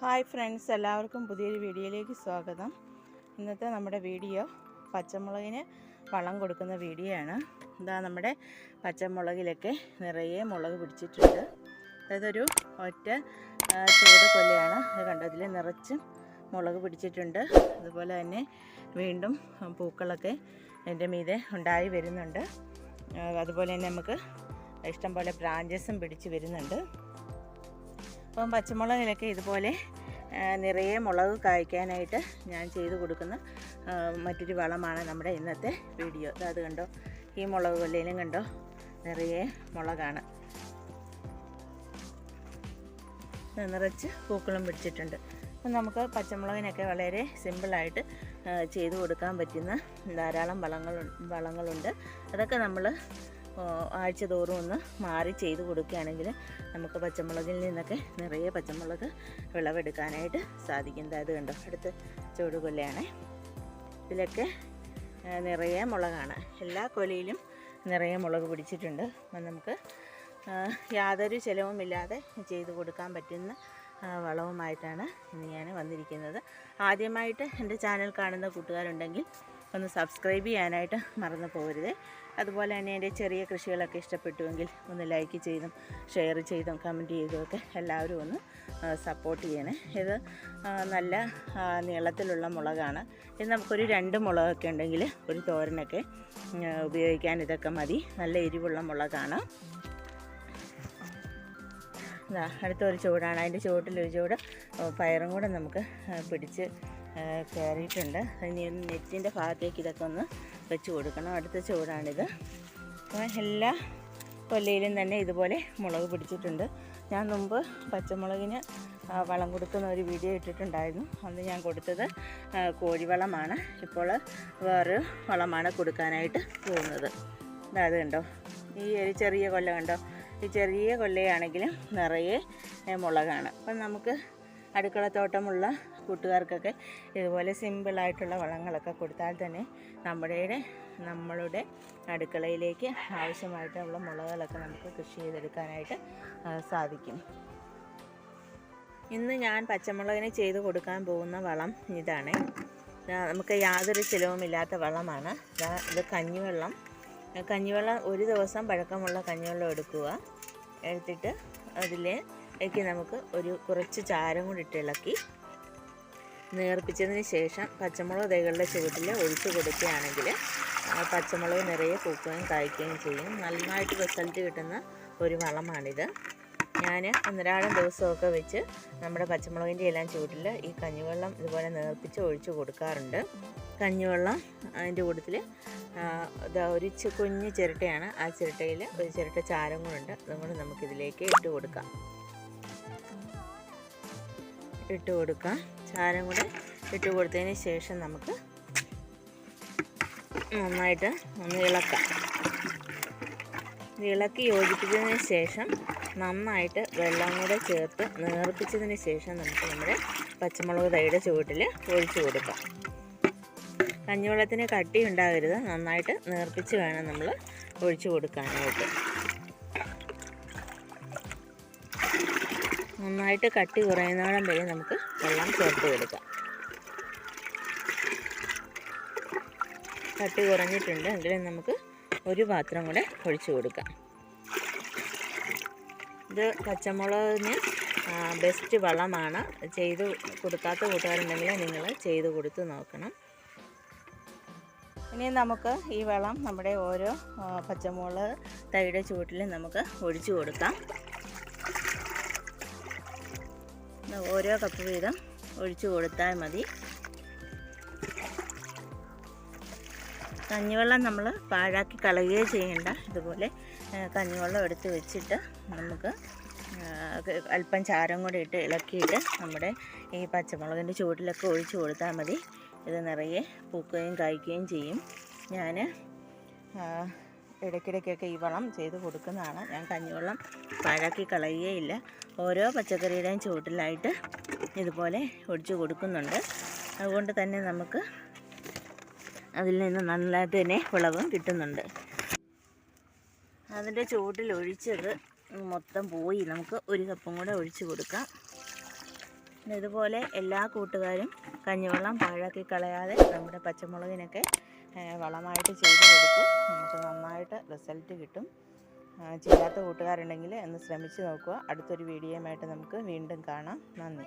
Hi friends എല്ലാവർക്കും പുതിയൊരു വീഡിയോയിലേക്ക് സ്വാഗതം. ഇന്നത്തെ നമ്മുടെ വീഡിയോ പച്ചമുളകിന് വളം കൊടുക്കുന്ന വീഡിയോ ആണ് ഇതാ നമ്മുടെ പച്ചമുളകിലൊക്കെ നിറയെ മുളക് പിടിച്ചിട്ടുണ്ട്. അതൊരു ഒറ്റ ചൂട് കൊല്ലയാണ് അത് കണ്ടോ ഇതിൽ നിറച്ചും മുളക് പിടിച്ചിട്ടുണ്ട്. അതുപോലെ തന്നെ വീണ്ടും പൂക്കളൊക്കെ എന്റെ മീതെ ഉണ്ടായി വരുന്നുണ്ട്. അതുപോലെ തന്നെ നമുക്ക് ഇഷ്ടംപോലെ ബ്രാഞ്ചസും പിടിച്ച് വരുന്നുണ്ട്. അപ്പം പച്ചമുളകിലൊക്കെ ഇതുപോലെ നിറയെ മുളക് കായ്ക്കാനായിട്ട് ഞാൻ ചെയ്ത് കൊടുക്കുന്ന മറ്റൊരു വളമാണ് നമ്മുടെ ഇന്നത്തെ വീഡിയോ. അത് കണ്ടോ? ഈ മുളക് കൊല്ലയിലും കണ്ടോ? നിറയെ മുളകാണ്. നിറച്ച് പൂക്കളും പിടിച്ചിട്ടുണ്ട്. അപ്പം നമുക്ക് പച്ചമുളകിനൊക്കെ വളരെ സിമ്പിളായിട്ട് ചെയ്ത് കൊടുക്കാൻ പറ്റുന്ന ധാരാളം വളങ്ങൾ വളങ്ങളുണ്ട്. അതൊക്കെ നമ്മൾ ആഴ്ച തോറും ഒന്ന് മാറി ചെയ്ത് കൊടുക്കുകയാണെങ്കിൽ നമുക്ക് പച്ചമുളകിൽ നിന്നൊക്കെ നിറയെ പച്ചമുളക് വിളവെടുക്കാനായിട്ട് സാധിക്കും. അതായത് കണ്ടോ അടുത്ത് ചുവടുകൊല്ലയാണ് ഇതിലൊക്കെ ആ, നിറയെ മുളകാണ്. എല്ലാ കൊലയിലും നിറയെ മുളക് പിടിച്ചിട്ടുണ്ട്. അപ്പം നമുക്ക് യാതൊരു ചിലവുമില്ലാതെ ചെയ്ത് കൊടുക്കാൻ പറ്റുന്ന വളവുമായിട്ടാണ് ഇന്ന് ഞാൻ വന്നിരിക്കുന്നത്. ആദ്യമായിട്ട് എന്റെ ചാനൽ കാണുന്ന കൂട്ടുകാരുണ്ടെങ്കിൽ ഒന്ന് സബ്സ്ക്രൈബ് ചെയ്യാനായിട്ട് മറന്നു പോകരുത്. അതുപോലെ തന്നെ എന്റെ ചെറിയ കൃഷികളൊക്കെ ഇഷ്ടപ്പെട്ടുവെങ്കിൽ ഒന്ന് ലൈക്ക് ചെയ്തും ഷെയർ ചെയ്തും കമന്റ് ചെയ്തുമൊക്കെ എല്ലാവരും ഒന്ന് സപ്പോർട്ട് ചെയ്യണേ. ഇത് നല്ല നീളത്തിലുള്ള മുളകാണ്. ഇത് നമുക്കൊരു രണ്ട് മുളകൊക്കെ ഉണ്ടെങ്കിൽ ഒരു തോരനൊക്കെ ഉപയോഗിക്കാൻ ഇതൊക്കെ മതി. നല്ല എരിവുള്ള മുളകാണ്. അടുത്തൊരു ചൂടാണ്. അതിന്റെ ചുവട്ടിലൊരു ചൂട് പയറും കൂടെ നമുക്ക് പിടിച്ച് കയറിയിട്ടുണ്ട് ഇനി നെറ്റിന്റെ ഭാഗത്തേക്ക് ഇതൊക്കെ ഒന്ന് വെച്ച് കൊടുക്കണം. അടുത്ത ചൂടാണിത്. അപ്പോൾ എല്ലാ കൊല്ലയിലും തന്നെ ഇതുപോലെ മുളക് പിടിച്ചിട്ടുണ്ട്. ഞാൻ മുമ്പ് പച്ചമുളകിന് വളം കൊടുക്കുന്ന ഒരു വീഡിയോ ഇട്ടിട്ടുണ്ടായിരുന്നു. അന്ന് ഞാൻ കൊടുത്തത് കോഴിവളമാണ്. ഇപ്പോൾ വേറൊരു വളമാണ് കൊടുക്കാനായിട്ട് പോകുന്നത്. അതായത് അത് കണ്ടോ? ഈ ഒരു ചെറിയ കൊല്ല കണ്ടോ? ഈ ചെറിയ കൊല്ലയാണെങ്കിലും നിറയെ മുളകാണ്. അപ്പം നമുക്ക് അടുക്കളത്തോട്ടമുള്ള കൂട്ടുകാർക്കൊക്കെ ഇതുപോലെ സിമ്പിളായിട്ടുള്ള വളങ്ങളൊക്കെ കൊടുത്താൽ തന്നെ നമ്മുടെ നമ്മളുടെ അടുക്കളയിലേക്ക് ആവശ്യമായിട്ടുള്ള മുളകളൊക്കെ നമുക്ക് കൃഷി ചെയ്തെടുക്കാനായിട്ട് സാധിക്കും. ഇന്ന് ഞാൻ പച്ചമുളകിന് ചെയ്ത് കൊടുക്കാൻ പോകുന്ന വളം ഇതാണ്. നമുക്ക് യാതൊരു ചിലവുമില്ലാത്ത വളമാണ്. ഇത് കഞ്ഞിവെള്ളം. കഞ്ഞിവെള്ളം ഒരു ദിവസം പഴക്കമുള്ള കഞ്ഞിവെള്ളം എടുക്കുക. എടുത്തിട്ട് അതിലേക്ക് നമുക്ക് ഒരു കുറച്ച് ചാരം കൂടി ഇട്ട് ഇളക്കി നേർപ്പിച്ചതിന് ശേഷം പച്ചമുളക് തൈകളുടെ ചുവട്ടിൽ ഒഴിച്ചു കൊടുക്കുകയാണെങ്കിൽ പച്ചമുളക് നിറയെ പൂക്കുകയും കായ്ക്കുകയും ചെയ്യും. നന്നായിട്ട് റിസൾട്ട് കിട്ടുന്ന ഒരു വളമാണിത്. ഞാൻ ഒന്നരാടം ദിവസമൊക്കെ വെച്ച് നമ്മുടെ പച്ചമുളകിന്റെ എല്ലാം ചുവട്ടിൽ ഈ കഞ്ഞിവെള്ളം ഇതുപോലെ നേർപ്പിച്ച് ഒഴിച്ചു കൊടുക്കാറുണ്ട്. കഞ്ഞിവെള്ളം അതിന്റെ കൂട്ടത്തിൽ ഒരു കുഞ്ഞ് ചിരട്ടയാണ്. ആ ചിരട്ടയിൽ ഒരു ചിരട്ട ചാരം കൂടെ അതും നമുക്കിതിലേക്ക് ഇട്ട് കൊടുക്കാം. ഇട്ട് കൊടുക്കാം. ചാരം കൂടെ ഇട്ട് കൊടുത്തതിന് ശേഷം നമുക്ക് നന്നായിട്ട് ഒന്ന് ഇളക്കാം. ഇളക്കി യോജിപ്പിച്ചതിന് ശേഷം നന്നായിട്ട് വെള്ളം കൂടെ ചേർത്ത് നേർപ്പിച്ചതിന് ശേഷം നമുക്ക് നമ്മുടെ പച്ചമുളക് തൈയുടെ ചുവട്ടിൽ ഒഴിച്ചു കൊടുക്കാം. കഞ്ഞിവെള്ളത്തിന് കട്ടി ഉണ്ടാകരുത്. നന്നായിട്ട് നേർപ്പിച്ച് വേണം നമ്മൾ ഒഴിച്ചു കൊടുക്കാനായിട്ട്. നന്നായിട്ട് കട്ടി കുറയുന്നോളം വരെ നമുക്ക് വെള്ളം ചേർത്ത് കൊടുക്കാം. കട്ടി കുറഞ്ഞിട്ടുണ്ട്. എങ്കിലും നമുക്ക് ഒരു പാത്രം കൂടെ ഒഴിച്ചു കൊടുക്കാം. ഇത് പച്ചമുളകിന് ബെസ്റ്റ് വളമാണ്. ചെയ്ത് കൊടുക്കാത്ത കൂട്ടുകാരുണ്ടെങ്കിൽ നിങ്ങൾ ചെയ്ത് കൊടുത്ത് നോക്കണം. ഇനി നമുക്ക് ഈ വളം നമ്മുടെ ഓരോ പച്ചമുളക് തൈയുടെ ചുവട്ടിലും നമുക്ക് ഒഴിച്ചു കൊടുക്കാം. ഓരോ കപ്പ് വീതം ഒഴിച്ചു കൊടുത്താൽ മതി. കഞ്ഞിവെള്ളം നമ്മൾ പാഴാക്കി കളയുകയോ ചെയ്യേണ്ട. ഇതുപോലെ കഞ്ഞിവെള്ളം എടുത്ത് വെച്ചിട്ട് നമുക്ക് അല്പം ചാരം കൂടി ഇട്ട് ഇളക്കിയിട്ട് നമ്മുടെ ഈ പച്ചമുളകിന്റെ ചുവട്ടിലൊക്കെ ഒഴിച്ചു കൊടുത്താൽ മതി. ഇത് നിറയെ പൂക്കുകയും കായ്ക്കുകയും ചെയ്യും. ഞാൻ ഇടയ്ക്കിടയ്ക്കൊക്കെ ഈ വളം ചെയ്ത് കൊടുക്കുന്നതാണ്. ഞാൻ കഞ്ഞിവെള്ളം പാഴാക്കി കളയുകയില്ല. ഓരോ പച്ചക്കറിയുടെയും ചുവട്ടിലായിട്ട് ഇതുപോലെ ഒടിച്ചു കൊടുക്കുന്നുണ്ട്. അതുകൊണ്ട് തന്നെ നമുക്ക് അതിൽ നിന്ന് നന്നായിട്ട് തന്നെ വിളവും കിട്ടുന്നുണ്ട്. അതിന്റെ ചുവട്ടിൽ ഒഴിച്ചത് മൊത്തം പോയി. നമുക്ക് ഒരു കപ്പും കൂടെ ഒഴിച്ചു കൊടുക്കാം. ഇതുപോലെ എല്ലാ കൂട്ടുകാരും കഞ്ഞിവെള്ളം പാഴാക്കി കളയാതെ നമ്മുടെ പച്ചമുളകിനൊക്കെ വളമായിട്ട് ചെയ്ത് കൊടുക്കും. നമുക്ക് നന്നായിട്ട് റിസൾട്ട് കിട്ടും. ചെയ്യാത്ത കൂട്ടുകാരുണ്ടെങ്കിൽ ഒന്ന് ശ്രമിച്ച് നോക്കുക. അടുത്തൊരു വീഡിയോയുമായിട്ട് നമുക്ക് വീണ്ടും കാണാം. നന്ദി.